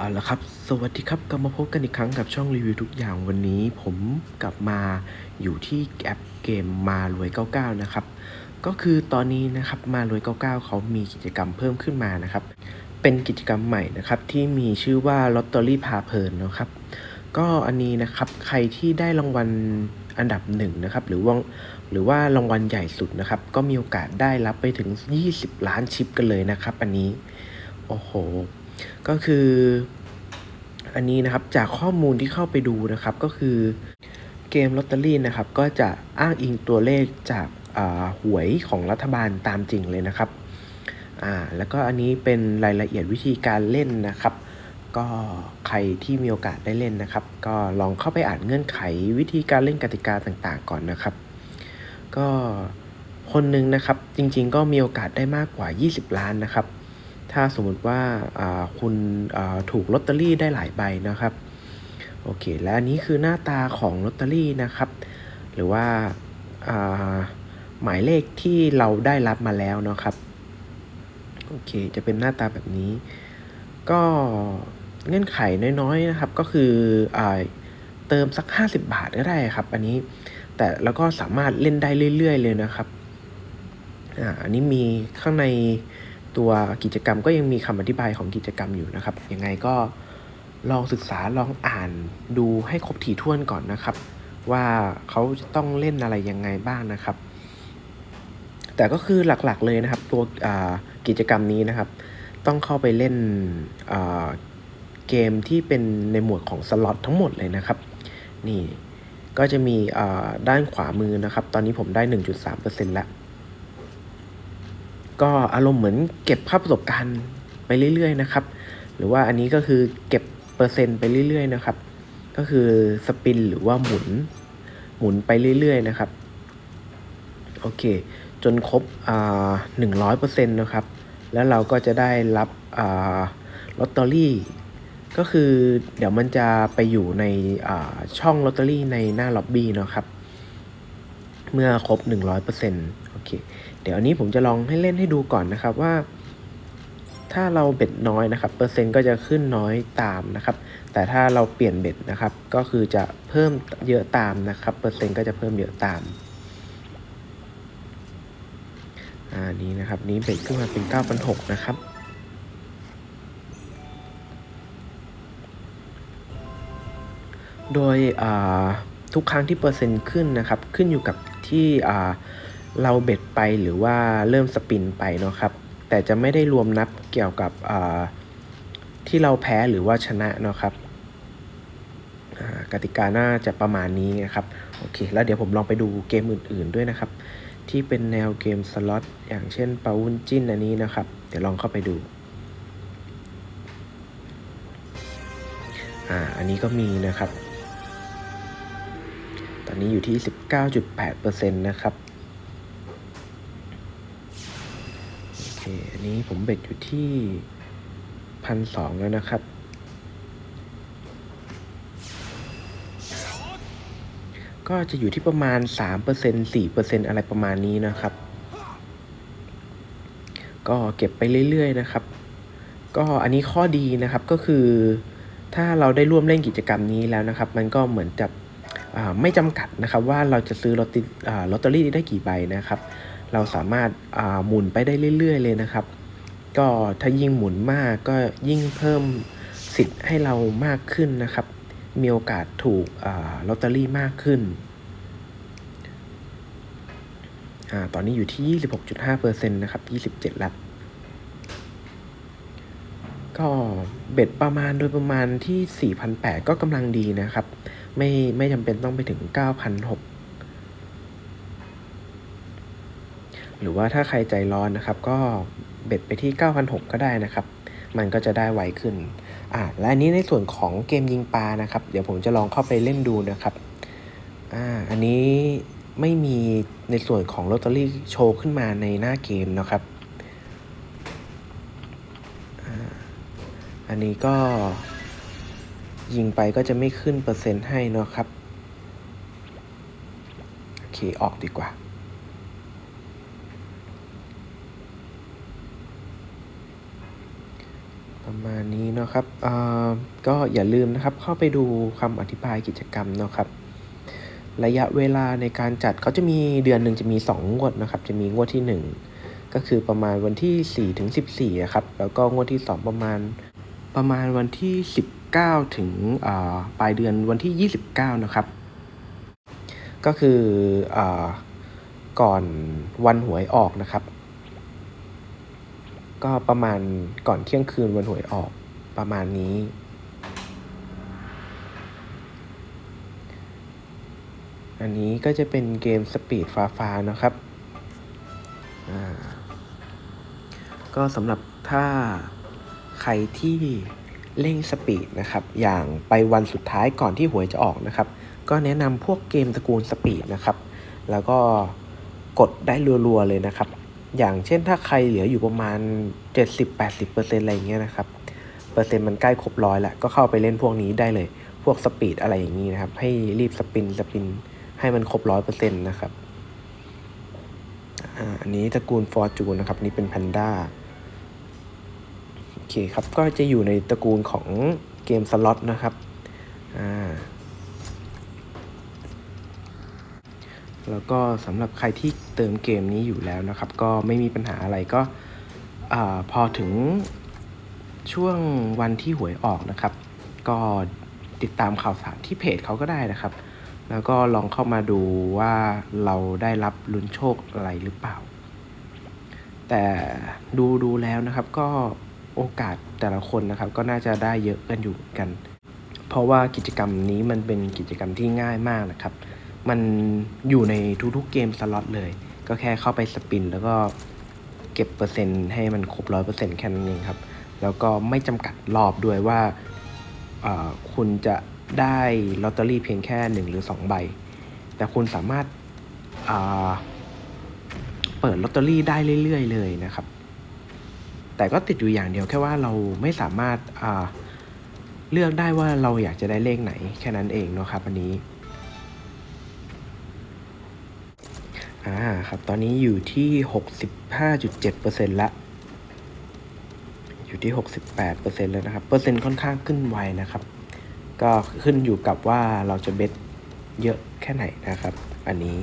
เอาละครับ สวัสดีครับกลับมาพบกันอีกครั้งกับช่องรีวิวทุกอย่างวันนี้ผมกลับมาอยู่ที่แอปเกมมารวย 99 นะครับ ก็คือตอนนี้นะครับมารวย 99 เขามีกิจกรรมเพิ่มขึ้นมานะครับ เป็นกิจกรรมใหม่นะครับที่มีชื่อว่าลอตเตอรี่พาเพลินนะครับ ก็อันนี้นะครับใครที่ได้รางวัลอันดับหนึ่งนะครับหรือว่าหรือว่ารางวัลใหญ่สุดนะครับ ก็มีโอกาสได้รับไปถึง 20 ล้านชิปกันเลยนะครับ อันนี้ โอ้โห ก็คืออันนี้นะครับจากข้อมูลที่เข้าไปดูนะครับก็คือเกมลอตเตอรี่นะครับก็จะอ้างอิงตัวเลขจากาหวยของรัฐบาลตามจริงเลยนะครับอ่าแล้วก็อันนี้เป็นรายละเอียดวิธีการเล่นนะครับ ก็ใครที่มีโอกาสได้เล่นนะครับ ก็ลองเข้าไปอ่านเงื่อนไขวิธีการเล่นกติกาต่างๆ ก่อนนะครับ ก็คนหนึ่งนะครับจริงๆ ก็มีโอกาสได้มากกว่า 20 ล้านนะครับ ถ้าสมมติว่าคุณถูกลอตเตอรี่ได้หลายใบนะครับ โอเค และอันนี้คือหน้าตาของลอตเตอรี่นะครับ หรือว่าาหมายเลขที่เราได้รับมาแล้วนะครับ โอเค จะเป็นหน้าตาแบบนี้ ก็เงื่อนไขน้อยๆนะครับ ก็คืออเติมสัก 50 บาทก็ได้ครับ อันนี้ แต่แล้วก็สามารถเล่นได้เรื่อยๆเลยนะครับ อ่า อันนี้มีข้างใน ตัวกิจกรรมก็ยังมีคำอธิบายของกิจกรรมอยู่นะครับ ยังไงก็ลองศึกษาลองอ่านดูให้ครบถี่ถ้วนก่อนนะครับ ว่าเขาจะต้องเล่นอะไรยังไงบ้างนะครับ แต่ก็คือหลักๆเลยนะครับ ตัวกิจกรรมนี้นะครับ ต้องเข้าไปเล่นเกมที่เป็นในหมวดของสล็อตทั้งหมดเลยนะครับ นี่ก็จะมีด้านขวามือนะครับ ตอนนี้ผมได้ 1.3%แล้ว ก็อารมณ์เหมือนเก็บภาพประสบการณ์ไปเรื่อยๆนะครับ หรือว่าอันนี้ก็คือเก็บเปอร์เซ็นต์ไปเรื่อยๆนะครับ ก็คือสปินหรือว่าหมุนหมุนไปเรื่อยๆนะครับโอเค จนครบหนึ่งร้อยเปอร์เซ็นต์นะครับ แล้วเราก็จะได้รับอลอตเตอรี่ก็คือเดี๋ยวมันจะไปอยู่ในช่องลอตเตอรี่ในหน้าล็อบบี้นะครับ เมื่อครบ 100%โอเคเดี๋ยวอันนี้ผมจะลองให้เล่นให้ดูก่อนนะครับว่า ถ้าเราเบ็ดน้อยนะครับเปอร์เซ็นต์ก็จะขึ้นน้อยตามนะครับ แต่ถ้าเราเปลี่ยนเบ็ดนะครับ ก็คือจะเพิ่มเยอะตามนะครับเปอร์เซ็นต์ก็จะเพิ่มเยอะตามอ่านี้นะครับนี้เบ็ดขึ้นมาเป็น9,600นะครับโดยทุกครั้งที่เปอร์เซ็นต์ขึ้นนะครับ ขึ้นอยู่กับที่ เราเบ็ดไปหรือว่าเริ่มสปินไปเนาะครับ แต่จะไม่ได้รวมนับเกี่ยวกับที่เราแพ้หรือว่าชนะเนาะครับกติกาน่าจะประมาณนี้นะครับ โอเค แล้วเดี๋ยวผมลองไปดูเกมอื่น ๆด้วยนะครับ ที่เป็นแนวเกมสล็อตอย่างเช่นปาวุ้นจิ้นอันนี้นะครับ เดี๋ยวลองเข้าไปดูอ่าอันนี้ก็มีนะครับ ตอนนี้อยู่ที่ 19.8%นะครับ โอเค อั นี้ผมเบ็ดอยู่ที่พันสองแล้วนะครับ ก็จะอยู่ที่ประมาณ 3% 4%อะไรประมาณนี้นะครับ ก็เก็บไปเรื่อยๆนะครับ ก็อันนี้ข้อดีนะครับก็คือ ถ้าเราได้ร่วมเล่นกิจกรรมนี้แล้วนะครับ มันก็เหมือนจะไม่จำกัดนะครับว่าเราจะซื้อลอตเตอรี่ได้กี่ใบนะครับ เราสามารถหมุนไปได้เรื่อย ๆ เลยนะครับ ก็ถ้ายิ่งหมุนมากก็ยิ่งเพิ่มสิทธิ์ให้เรามากขึ้นนะครับ มีโอกาสถูกอลอตเตอรี่มากขึ้นอตอนนี้อยู่ที่ 26.5%นะครับ 27แล้วก็เบ็ดประมาณโดยประมาณที่ 4,800 ก็กำลังดีนะครับ ไม่ไม่จำเป็นต้องไปถึง 9,600 หรือว่าถ้าใครใจร้อนนะครับ ก็เบ็ดไปที่ 9,600 ก็ได้นะครับ มันก็จะได้ไวขึ้นอ่าและอันนี้ในส่วนของเกมยิงปลานะครับ เดี๋ยวผมจะลองเข้าไปเล่นดูนะครับอ่าอันนี้ไม่มีในส่วนของลอตเตอรี่โชว์ขึ้นมาในหน้าเกมนะครับอันนี้ก็ยิงไปก็จะไม่ขึ้นเปอร์เซ็นต์ให้นะครับ โอเค ออกดีกว่า ประมาณนี้เนาะครับอ่อก็อย่าลืมนะครับเข้าไปดูคำอธิบายกิจกรรมเนาะครับ ระยะเวลาในการจัดเขาจะมีเดือนหนึ่งจะมี 2 งวดนะครับ จะมีงวดที่ 1 ก็คือประมาณวันที่ 4 ถึง 14อะครับ แล้วก็งวดที่ 2 ประมาณประมาณวันที่ 19 ถึงอ่าปลายเดือนวันที่ 29 นะครับ ก็คืออาก่อนวันหวยออกนะครับ ก็ประมาณก่อนเที่ยงคืนวันหวยออกประมาณนี้ อันนี้ก็จะเป็นเกมสปีดฟ้าฟ้านะครับอ่าก็สำหรับถ้าใครที่เล่งสปีดนะครับ อย่างไปวันสุดท้ายก่อนที่หวยจะออกนะครับ ก็แนะนำพวกเกมตระกูลสปีดนะครับ แล้วก็กดได้รัวๆเลยนะครับ อย่างเช่นถ้าใครเหลืออยู่ประมาณ 70-80%อะไรอย่างเงี้ยนะครับ เปอร์เซ็นต์มันใกล้ครบร้อยแล้ว ก็เข้าไปเล่นพวกนี้ได้เลย พวกสปีดอะไรอย่างนี้นะครับ ให้รีบสปินสปินให้มันครบร้อยเปอร์เซ็นต์นะครับอันนี้ตระกูลฟอร์จูนนะครับ นี่เป็นแพนด้าโอเคครับ ก็จะอยู่ในตระกูลของเกมสล็อตนะครับ อ่า แล้วก็สำหรับใครที่เติมเกมนี้อยู่แล้วนะครับ ก็ไม่มีปัญหาอะไรก็พอถึงช่วงวันที่หวยออกนะครับ ก็ติดตามข่าวสารที่เพจเขาก็ได้นะครับ แล้วก็ลองเข้ามาดูว่าเราได้รับลุ้นโชคอะไรหรือเปล่า แต่ดูดูแล้วนะครับก็โอกาสแต่ละคนนะครับ ก็น่าจะได้เยอะกันอยู่กัน เพราะว่ากิจกรรมนี้มันเป็นกิจกรรมที่ง่ายมากนะครับ มันอยู่ในทุกๆเกมสล็อตเลย ก็แค่เข้าไปสปิน แล้วก็เก็บเปอร์เซ็นต์ให้มันครบร้อยเปอร์เซ็นต์แค่นั้นเองครับ แล้วก็ไม่จำกัดรอบด้วยว่าคุณจะได้ลอตเตอรี่เพียงแค่หนึ่งหรือสองใบ แต่คุณสามารถาเปิดลอตเตอรี่ได้เรื่อยๆ เลยนะครับ แต่ก็ติดอยู่อย่างเดียวแค่ว่าเราไม่สามารถาเลือกได้ว่าเราอยากจะได้เลขไหนแค่นั้นเองเนาะครับอันนี้ อ่าครับตอนนี้อยู่ที่ 65.7%ละ อยู่ที่ 68%แล้วนะครับ เปอร์เซ็นต์ค่อนข้างขึ้นไวนะครับ ก็ขึ้นอยู่กับว่าเราจะเบ็ดเยอะแค่ไหนนะครับ อันนี้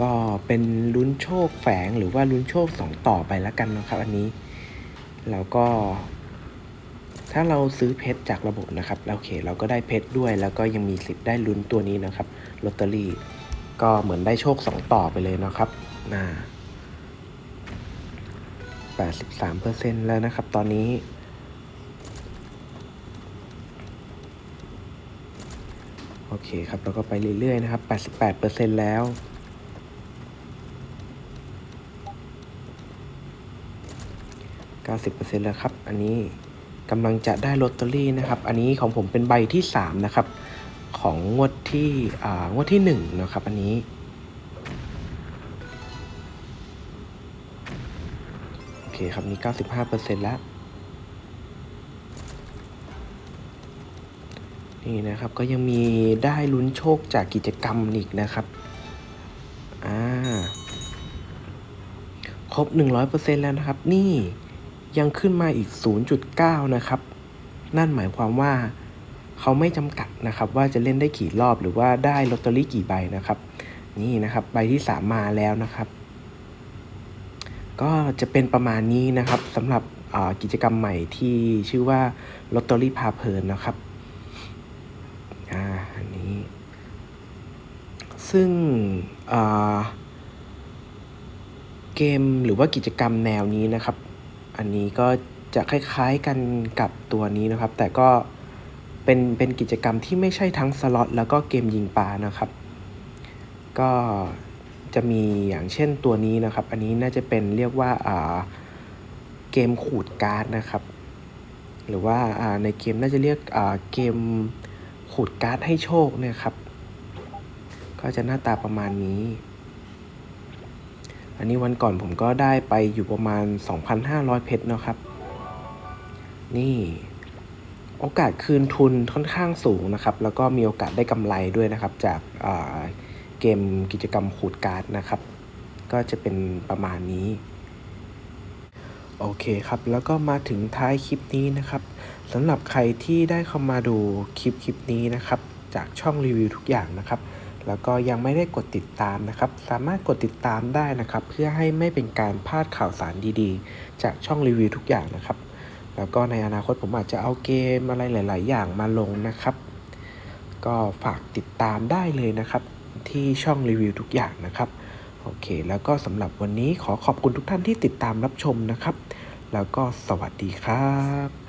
ก็เป็นลุ้นโชคแฝงหรือว่าลุ้นโชค 2 ต่อไปแล้วกันนะครับ อันนี้ แล้วก็ ถ้าเราซื้อเพชรจากระบบนะครับโอเค เราก็ได้เพชรด้วย แล้วก็ยังมีสิทธิ์ได้ลุ้นตัวนี้นะครับลอตเตอรี่ก็เหมือนได้โชค 2 ต่อไปเลยนะครับน่า83%แล้วนะครับ ตอนนี้ โอเคครับแล้วก็ไปเรื่อยๆนะครับ 88%แล้ว90%แล้วครับ อันนี้ กำลังจะได้ลอตเตอรี่นะครับ อันนี้ของผมเป็นใบที่ 3 นะครับ ของงวดที่อ่างวดที่1นะครับ อันนี้ โอเคครับนี่ 95%แล้ว นี่นะครับก็ยังมีได้ลุ้นโชคจากกิจกรรมอีกนะครับอ่าครบ 100%แล้วนะครับ นี่ ยังขึ้นมาอีก 0.9 นะครับ นั่นหมายความว่าเขาไม่จำกัดนะครับว่าจะเล่นได้กี่รอบหรือว่าได้ลอตเตอรี่กี่ใบนะครับ นี่นะครับใบที่ 3 มาแล้วนะครับ ก็จะเป็นประมาณนี้นะครับสำหรับกิจกรรมใหม่ที่ชื่อว่าลอตเตอรี่พาเพลินนะครับอ่าอันนี้ ซึ่งเกมหรือว่ากิจกรรมแนวนี้นะครับ อันนี้ก็จะคล้ายๆกันกับตัวนี้นะครับ แต่ก็เป็นเป็นกิจกรรมที่ไม่ใช่ทั้งสล็อตแล้วก็เกมยิงปลานะครับ ก็จะมีอย่างเช่นตัวนี้นะครับ อันนี้น่าจะเป็นเรียกว่าอ่าเกมขูดการ์ดนะครับ หรือว่าอ่าในเกมน่าจะเรียกอ่าเกมขูดการ์ดให้โชคเนะครับ ก็จะหน้าตาประมาณนี้ อันนี้วันก่อนผมก็ได้ไปอยู่ประมาณ 2,500 เพชรเนาะครับ นี่ โอกาสคืนทุนค่อนข้างสูงนะครับ แล้วก็มีโอกาสได้กำไรด้วยนะครับ จากเกมกิจกรรมขูดการ์ดนะครับ ก็จะเป็นประมาณนี้โอเคครับ แล้วก็มาถึงท้ายคลิปนี้นะครับสำหรับใครที่ได้เข้ามาดูคลิปคลิปนี้นะครับ จากช่องรีวิวทุกอย่างนะครับ แล้วก็ยังไม่ได้กดติดตามนะครับ สามารถกดติดตามได้นะครับ เพื่อให้ไม่เป็นการพลาดข่าวสารดีๆ จากช่องรีวิวทุกอย่างนะครับ แล้วก็ในอนาคตผมอาจจะเอาเกมอะไรหลาย ๆ อย่างมาลงนะครับ ก็ฝากติดตามได้เลยนะครับ ที่ช่องรีวิวทุกอย่างนะครับโอเค แล้วก็สำหรับวันนี้ขอขอบคุณทุกท่านที่ติดตามรับชมนะครับ แล้วก็สวัสดีครับ